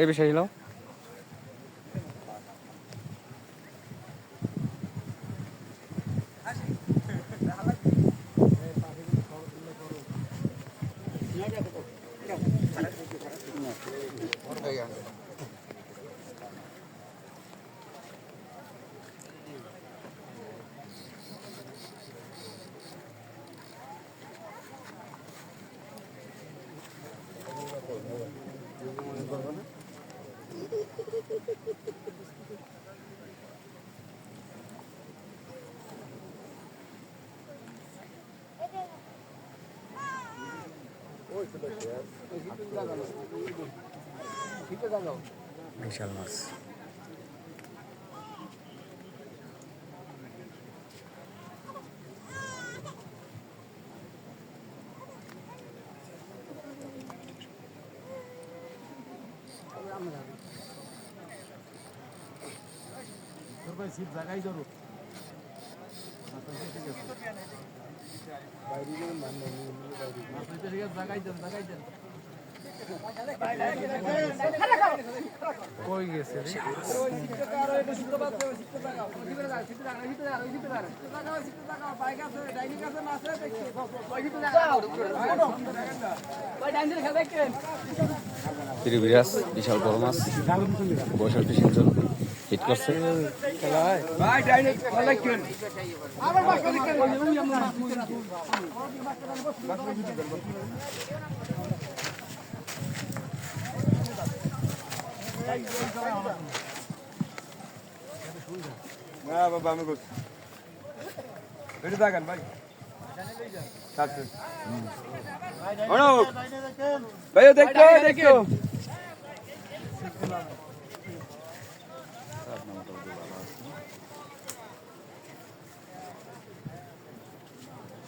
এই বিষয় হলো বিশাল মাছ কই গেছে রে? ফিরে বিরাস বিশাল বড় মাছ জল হিট করছে না বাবা আমি করছি এটা দেখেন ভাই থাকছে অনুপ ভাই দেখো দেখো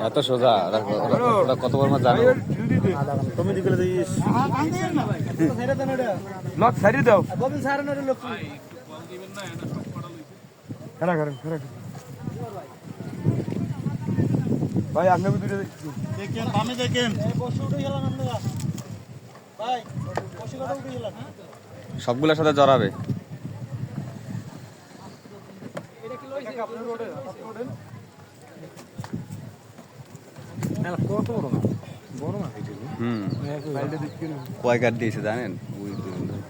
এত সোজা ওরা- কত বড় মাছ জানো? লক সাইডে দাও। খেলা করেন খেলা করেন। ভাই আপনাকে দুটো দেখেন বামে দেখেন। বসে উঠে গেলাম আপনারা ভাই বসে কথা উঠে গেলাম সবগুলোর সাথে জড়াবে। হুম। কয় কাঠ দিয়েছে জানেন? ওই দুজন ধরে।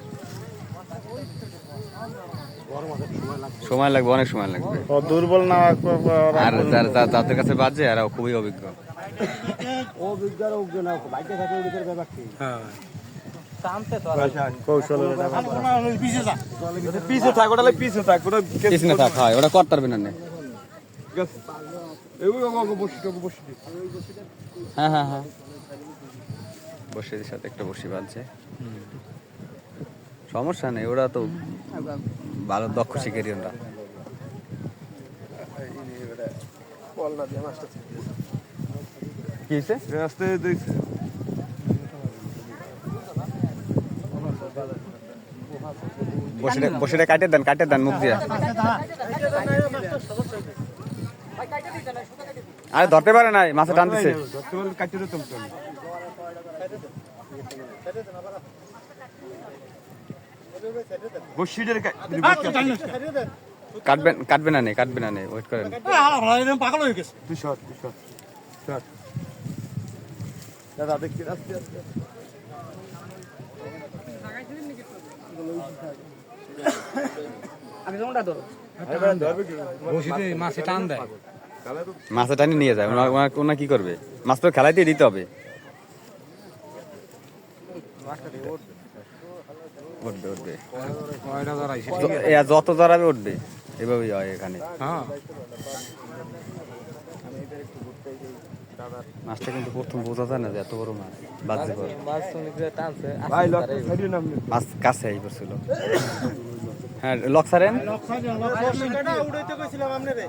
সময় লাগবে অনেক সময় লাগবে। দুর্বল না আর যার যাদের কাছে বাজে আর খুবই অভিজ্ঞ। পিছিয়ে যা পিছে থাক। ওটা পিছে থাক ওটা পিছনে থাক হয় ওটা করতে পারবে না বসি বসি হ্যাঁ হ্যাঁ হ্যাঁ। বসির সাথে একটা বসি বাজছে সমস্যা নেই ওরা তো ভালো দক্ষ শিকারি ওরা। কি হয়েছে? রাস্তায় দেখছি বসিটা বসিটা কাটে দেন কাটে দেন মুখ দিয়ে। আরে ধরতে পারে নাই মাছে টান দিছে। আমি। কাটবেন কাটবে না নেই কাটবে না নেই ওয়েট করেন। পাগল হয়ে গেছে তুই সর তুই সর সর দাদা দেখছি আস্তে আস্তে মাছে টানি নিয়ে যায়। ওনা- কি করবে? মাছ তো খেলাইতে দিতে হবে। উঠবে উঠবে। যত জড়াবে উঠবে। এভাবেই হয় এখানে। মাছটা কিন্তু প্রথম বোঝা যায় না যে এত বড় মাছ। লক নাম মাছ কাছে আই পড়ছিল হ্যাঁ লক সারেন বসিকাটা উড়াইতে কইছিলাম আপনারে।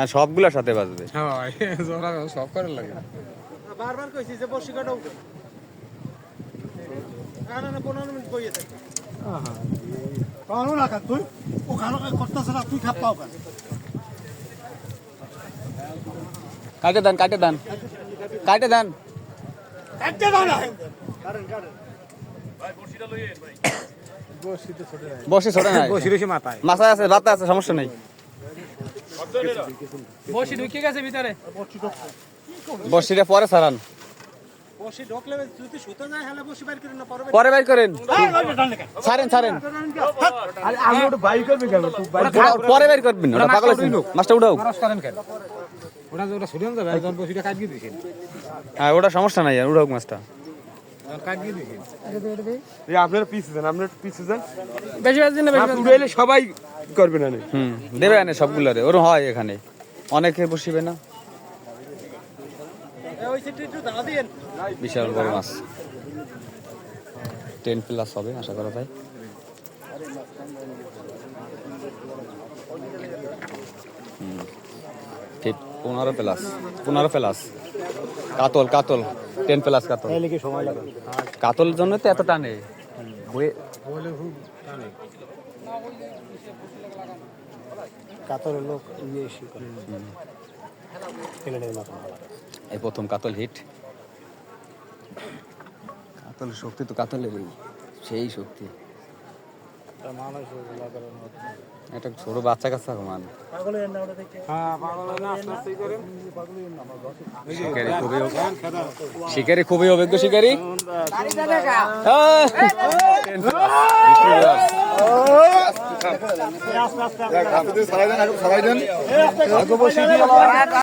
হ্যাঁ সবগুলোর সাথে বাজবে। হ্যাঁ সব করে লাগে। বারবার কইছি যে বসিকাটা উঠে। না না পনেরো মিনিট বইয়ে থাকে পারো না কাক তুই করতেছে না তুই খাপ পাও কাটে দেন কাটে দেন। কাটে দেন। বসে ছোট নাই। বসি রয়েছে মাথায়। মাথায় আছে বাতা আছে সমস্যা নেই। বসি ঢুকে গেছে ভিতরে। বসিটা পরে সারান পরে বাইর করেন। ছাড়েন ছাড়েন। আমি ওটা বাইক করবি কেন? তুই বাইক ওটা পরে বাইর করবেন ওটা পাগল মাছটা উঠাও। হ্যাঁ ওটা সমস্যা নাই আর উঠাও মাছটা। আপনারা পিছিয়ে যান আপনারা পিছিয়ে যান। বেশি বেশি না মাছ উড়াইলে সবাই করবে না নে। হুম দেবে আনে সবগুলোরে ওরম হয় এখানে। অনেকে বসিবে না। ওই সিটে একটু দাও দিয়েন বিশাল বড় মাছ। টেন প্লাস হবে আশা করা যায়। পনেরো প্লাস পনেরো প্লাস কাতল কাতল টেন প্লাস কাতল। কাতল জন্য তো এত টানে বয়ে- লোক এই প্রথম কাতল হিট কাতল শক্তি তো কাতলেরই সেই শক্তি। একটা ছোট বাচ্চা কাচ্চা মান পাগলের না ওটা দেখে হ্যাঁ ভালো না আস্তে আস্তে করেন শিকারি খুবই শিকারি খুবই অভিজ্ঞ শিকারি আস্তে আস্তে